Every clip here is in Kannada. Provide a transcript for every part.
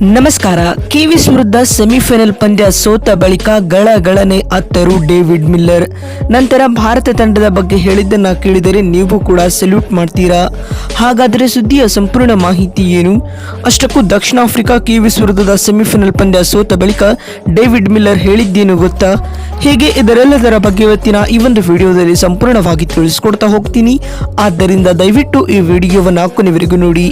ನಮಸ್ಕಾರ. ಕಿವಿಸ್ ವಿರುದ್ಧ ಸೆಮಿಫೈನಲ್ ಪಂದ್ಯ ಸೋತ ಬಳಿಕ ಗಳಗಳನೆ ಅತ್ತರು ಡೇವಿಡ್ ಮಿಲ್ಲರ್. ನಂತರ ಭಾರತ ತಂಡದ ಬಗ್ಗೆ ಹೇಳಿದ್ದನ್ನ ಕೇಳಿದರೆ ನೀವು ಕೂಡ ಸೆಲ್ಯೂಟ್ ಮಾಡ್ತೀರಾ? ಹಾಗಾದರೆ ಸುದ್ದಿಯ ಸಂಪೂರ್ಣ ಮಾಹಿತಿ ಏನು? ಅಷ್ಟಕ್ಕೂ ದಕ್ಷಿಣ ಆಫ್ರಿಕಾ ಕಿವಿಸ್ ವಿರುದ್ಧದ ಸೆಮಿಫೈನಲ್ ಪಂದ್ಯ ಸೋತ ಬಳಿಕ ಡೇವಿಡ್ ಮಿಲ್ಲರ್ ಹೇಳಿದ್ದೇನು ಗೊತ್ತಾ? ಹೇಗೆ ಇದರೆಲ್ಲದರ ಬಗ್ಗೆ ಇವತ್ತಿನ ಈ ಒಂದು ವಿಡಿಯೋದಲ್ಲಿ ಸಂಪೂರ್ಣವಾಗಿ ತಿಳಿಸ್ಕೊಡ್ತಾ ಹೋಗ್ತೀನಿ. ಆದ್ದರಿಂದ ದಯವಿಟ್ಟು ಈ ವಿಡಿಯೋವನ್ನು ಕೊನೆವರೆಗೂ ನೋಡಿ.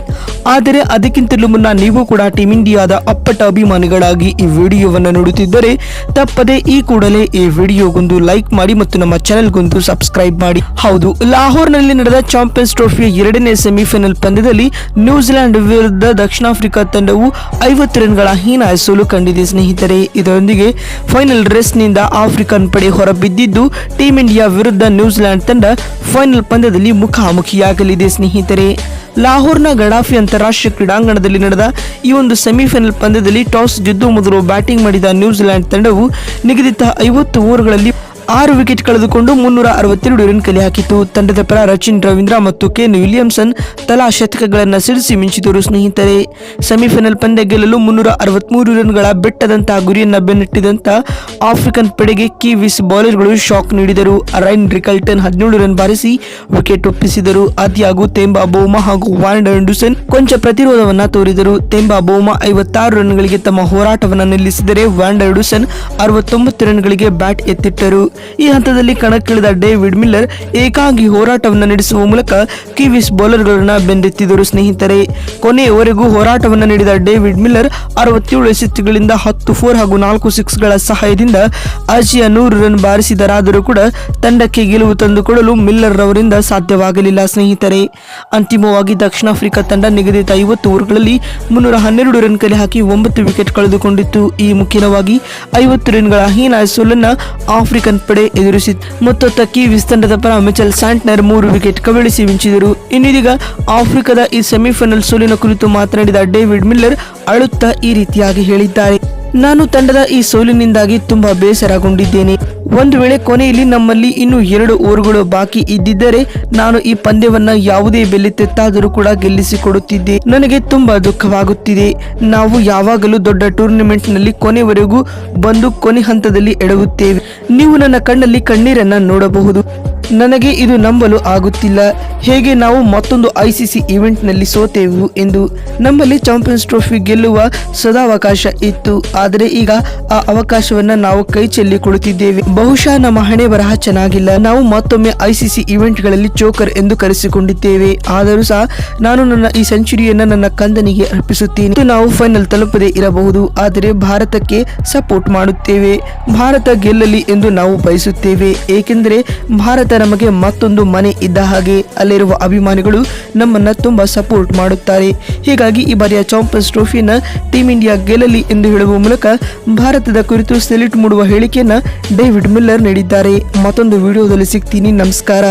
ಆದರೆ ಅದಕ್ಕಿಂತಲೂ ಮುನ್ನ ನೀವು ಕೂಡ ಟೀಮ್ ಇಂಡಿಯಾದ ಅಪ್ಪಟ ಅಭಿಮಾನಿಗಳಾಗಿ ಈ ವಿಡಿಯೋವನ್ನು ನೋಡುತ್ತಿದ್ದರೆ ತಪ್ಪದೆ ಈ ಕೂಡಲೇ ಈ ವಿಡಿಯೋಗೊಂದು ಲೈಕ್ ಮಾಡಿ ಮತ್ತು ನಮ್ಮ ಚಾನೆಲ್ಗೊಂದು ಸಬ್ಸ್ಕ್ರೈಬ್ ಮಾಡಿ. ಹೌದು, ಲಾಹೋರ್ನಲ್ಲಿ ನಡೆದ ಚಾಂಪಿಯನ್ಸ್ ಟ್ರೋಫಿಯ ಎರಡನೇ ಸೆಮಿಫೈನಲ್ ಪಂದ್ಯದಲ್ಲಿ ನ್ಯೂಜಿಲೆಂಡ್ ವಿರುದ್ಧ ದಕ್ಷಿಣ ಆಫ್ರಿಕಾ ತಂಡವು ಐವತ್ತು ರನ್ಗಳ ಹೀನಾಯ ಸೋಲು ಕಂಡಿದೆ ಸ್ನೇಹಿತರೆ. ಇದರೊಂದಿಗೆ ಫೈನಲ್ ರೇಸ್ನಿಂದ ಆಫ್ರಿಕನ್ ಪಡೆ ಹೊರಬಿದ್ದಿದ್ದು ಟೀಮ್ ಇಂಡಿಯಾ ವಿರುದ್ಧ ನ್ಯೂಜಿಲೆಂಡ್ ತಂಡ ಫೈನಲ್ ಪಂದ್ಯದಲ್ಲಿ ಮುಖಾಮುಖಿಯಾಗಲಿದೆ ಸ್ನೇಹಿತರೆ. ಲಾಹೋರ್ನ ಗಡಾಫಿ ಅಂತಾರಾಷ್ಟ್ರೀಯ ಕ್ರೀಡಾಂಗಣದಲ್ಲಿ ನಡೆದ ಈ ಒಂದು ಸೆಮಿಫೈನಲ್ ಪಂದ್ಯದಲ್ಲಿ ಟಾಸ್ ಗೆದ್ದು ಮೊದಲು ಬ್ಯಾಟಿಂಗ್ ಮಾಡಿದ ನ್ಯೂಜಿಲೆಂಡ್ ತಂಡವು ನಿಗದಿತ ಐವತ್ತು ಓವರ್ಗಳಲ್ಲಿ ಆರು ವಿಕೆಟ್ ಕಳೆದುಕೊಂಡು ಮುನ್ನೂರ ಅರವತ್ತೆರಡು ರನ್ ಕಲೆ ಹಾಕಿತು ತಂಡದ ಪರ ರಚಿನ್ ರವೀಂದ್ರ ಮತ್ತು ಕೆನ್ ವಿಲಿಯಮ್ಸನ್ ತಲಾ ಶತಕಗಳನ್ನು ಸಿಡಿಸಿ ಮಿಂಚಿದರು ಸ್ನೇಹಿತರೆ. ಸೆಮಿಫೈನಲ್ ಪಂದ್ಯ ಗೆಲ್ಲಲು ಮುನ್ನೂರ ಅರವತ್ಮೂರು ರನ್ಗಳ ಬೆಟ್ಟದಂತಹ ಗುರಿಯನ್ನು ಬೆನ್ನಟ್ಟಿದಂತ ಆಫ್ರಿಕನ್ ಪಡೆಗೆ ಕಿವಿಸ್ ಬೌಲರ್ಗಳು ಶಾಕ್ ನೀಡಿದರು. ರೈನ್ ರಿಕಲ್ಟನ್ ಹದಿನೇಳು ರನ್ ಬಾರಿಸಿ ವಿಕೆಟ್ ಒಪ್ಪಿಸಿದರು. ಆದಿಯಾಗೂ ತೆಂಬಾ ಬೋಮಾ ಹಾಗೂ ವಾರ್ಡ್ ಅಂಡರ್ಸನ್ ಕೊಂಚ ಪ್ರತಿರೋಧವನ್ನು ತೋರಿದರು. ತೆಂಬಾ ಬೋಮಾ ಐವತ್ತಾರು ರನ್ಗಳಿಗೆ ತಮ್ಮ ಹೋರಾಟವನ್ನು ನಿಲ್ಲಿಸಿದರೆ ವ್ಯಾಂಡ್ ಅಂಡರ್ಸನ್ ಅರವತ್ತೊಂಬತ್ತು ರನ್ಗಳಿಗೆ ಬ್ಯಾಟ್ ಎತ್ತಿಟ್ಟರು. ಈ ಹಂತದಲ್ಲಿ ಕಣಕ್ಕಿಳಿದ ಡೇವಿಡ್ ಮಿಲ್ಲರ್ ಏಕಾಂಗಿ ಹೋರಾಟವನ್ನು ನಡೆಸುವ ಮೂಲಕ ಕಿವಿಸ್ ಬೌಲರ್ಗಳನ್ನು ಬೆಂದೆತ್ತಿದರು. ಸ್ನೇಹಿತರೆ, ಕೊನೆಯವರೆಗೂ ಹೋರಾಟವನ್ನು ನೀಡಿದ ಡೇವಿಡ್ ಮಿಲ್ಲರ್ ಅರವತ್ತೇಳು ಎಸೆತ್ಗಳಿಂದ ಹತ್ತು ಫೋರ್ ಹಾಗೂ ನಾಲ್ಕು ಸಿಕ್ಸ್ಗಳ ಸಹಾಯದಿಂದ ಅಜಿಯ ನೂರು ರನ್ ಬಾರಿಸಿದರಾದರೂ ಕೂಡ ತಂಡಕ್ಕೆ ಗೆಲುವು ತಂದುಕೊಡಲು ಮಿಲ್ಲರ್ ರವರಿಂದ ಸಾಧ್ಯವಾಗಲಿಲ್ಲ. ಸ್ನೇಹಿತರೆ, ಅಂತಿಮವಾಗಿ ದಕ್ಷಿಣ ಆಫ್ರಿಕಾ ತಂಡ ನಿಗದಿತ ಐವತ್ತು ಓವರ್ಗಳಲ್ಲಿ ಮುನ್ನೂರ ಹನ್ನೆರಡು ರನ್ ಕಲೆ ಹಾಕಿ ಒಂಬತ್ತು ವಿಕೆಟ್ ಕಳೆದುಕೊಂಡಿತ್ತು. ಈ ಮುಖ್ಯವಾಗಿ ಐವತ್ತು ರನ್ಗಳ ಹೀನಾಯ ಸೋಲನ್ನ ಆಫ್ರಿಕನ್ ಪಡೆ ಎದುರಿಸಿತು ಮತ್ತು ತಕ್ಕಿ ತಂಡದ ಪರ ಮಿಚೆಲ್ ಸ್ಯಾಂಟ್ನರ್ ಮೂರು ವಿಕೆಟ್ ಕಬಳಿಸಿ ಮಿಂಚಿದರು. ಇನ್ನಿದೀಗ ಆಫ್ರಿಕಾದ ಈ ಸೆಮಿಫೈನಲ್ ಸೋಲಿನ ಕುರಿತು ಮಾತನಾಡಿದ ಡೇವಿಡ್ ಮಿಲ್ಲರ್ ಅಳುತ್ತಾ ಈ ರೀತಿಯಾಗಿ ಹೇಳಿದ್ದಾರೆ. ನಾನು ತಂಡದ ಈ ಸೋಲಿನಿಂದಾಗಿ ತುಂಬಾ ಬೇಸರಗೊಂಡಿದ್ದೇನೆ. ಒಂದು ವೇಳೆ ಕೊನೆಯಲ್ಲಿ ನಮ್ಮಲ್ಲಿ ಇನ್ನು ಎರಡು ಓವರ್ಗಳು ಬಾಕಿ ಇದ್ದಿದ್ದರೆ ನಾನು ಈ ಪಂದ್ಯವನ್ನ ಯಾವುದೇ ಬೆಲೆ ತೆತ್ತಾದರೂ ಕೂಡ ಗೆಲ್ಲಿಸಿಕೊಡುತ್ತಿದ್ದೆ. ನನಗೆ ತುಂಬಾ ದುಃಖವಾಗುತ್ತಿದೆ. ನಾವು ಯಾವಾಗಲೂ ದೊಡ್ಡ ಟೂರ್ನಿಮೆಂಟ್ನಲ್ಲಿ ಕೊನೆವರೆಗೂ ಬಂದು ಕೊನೆ ಹಂತದಲ್ಲಿ ಎಡವುತ್ತೇವೆ. ನೀವು ನನ್ನ ಕಣ್ಣಲ್ಲಿ ಕಣ್ಣೀರನ್ನ ನೋಡಬಹುದು. ನನಗೆ ಇದು ನಂಬಲು ಆಗುತ್ತಿಲ್ಲ. ಹೇಗೆ ನಾವು ಮತ್ತೊಂದು ಐಸಿಸಿ ಇವೆಂಟ್ನಲ್ಲಿ ಸೋತೆವು ಎಂದು ನಮ್ಮಲ್ಲಿ ಚಾಂಪಿಯನ್ಸ್ ಟ್ರೋಫಿ ಗೆಲ್ಲುವ ಸದಾವಕಾಶ ಇತ್ತು. ಆದರೆ ಈಗ ಆ ಅವಕಾಶವನ್ನ ನಾವು ಕೈ ಚೆಲ್ಲಿ ಕುಳಿತಿದ್ದೇವೆ ಬಹುಶಃ ನಮ್ಮ ಹಣೆ ಬರಹ ಚೆನ್ನಾಗಿಲ್ಲ. ನಾವು ಮತ್ತೊಮ್ಮೆ ಐಸಿಸಿ ಇವೆಂಟ್ಗಳಲ್ಲಿ ಚೋಕರ್ ಎಂದು ಕರೆಸಿಕೊಂಡಿದ್ದೇವೆ. ಆದರೂ ಸಹ ನಾನು ನನ್ನ ಈ ಸೆಂಚುರಿಯನ್ನು ನನ್ನ ಕಂದನಿಗೆ ಅರ್ಪಿಸುತ್ತೇನೆ. ನಾವು ಫೈನಲ್ ತಲುಪದೇ ಇರಬಹುದು. ಆದರೆ ಭಾರತಕ್ಕೆ ಸಪೋರ್ಟ್ ಮಾಡುತ್ತೇವೆ. ಭಾರತ ಗೆಲ್ಲಲಿ ಎಂದು ನಾವು ಬಯಸುತ್ತೇವೆ. ಏಕೆಂದರೆ ಭಾರತ ನಮಗೆ ಮತ್ತೊಂದು ಮನೆ ಇದ್ದ ಹಾಗೆ ಅಲ್ಲಿರುವ ಅಭಿಮಾನಿಗಳು ನಮ್ಮನ್ನು ತುಂಬಾ ಸಪೋರ್ಟ್ ಮಾಡುತ್ತಾರೆ. ಹೀಗಾಗಿ ಈ ಬಾರಿಯ ಚಾಂಪಿಯನ್ಸ್ ಟ್ರೋಫಿಯನ್ನು ಟೀಮ್ ಇಂಡಿಯಾ ಗೆಲ್ಲಲಿ ಎಂದು ಹೇಳುವ ಮೂಲಕ ಭಾರತದ ಕುರಿತು ಸೆಲ್ಯೂಟ್ ಮೂಡುವ ಹೇಳಿಕೆಯನ್ನು ಡೇವಿಡ್ ಮಿಲ್ಲರ್ ನೀಡಿದ್ದಾರೆ. ಮತ್ತೊಂದು ವಿಡಿಯೋದಲ್ಲಿ ಸಿಗ್ತೀನಿ. ನಮಸ್ಕಾರ.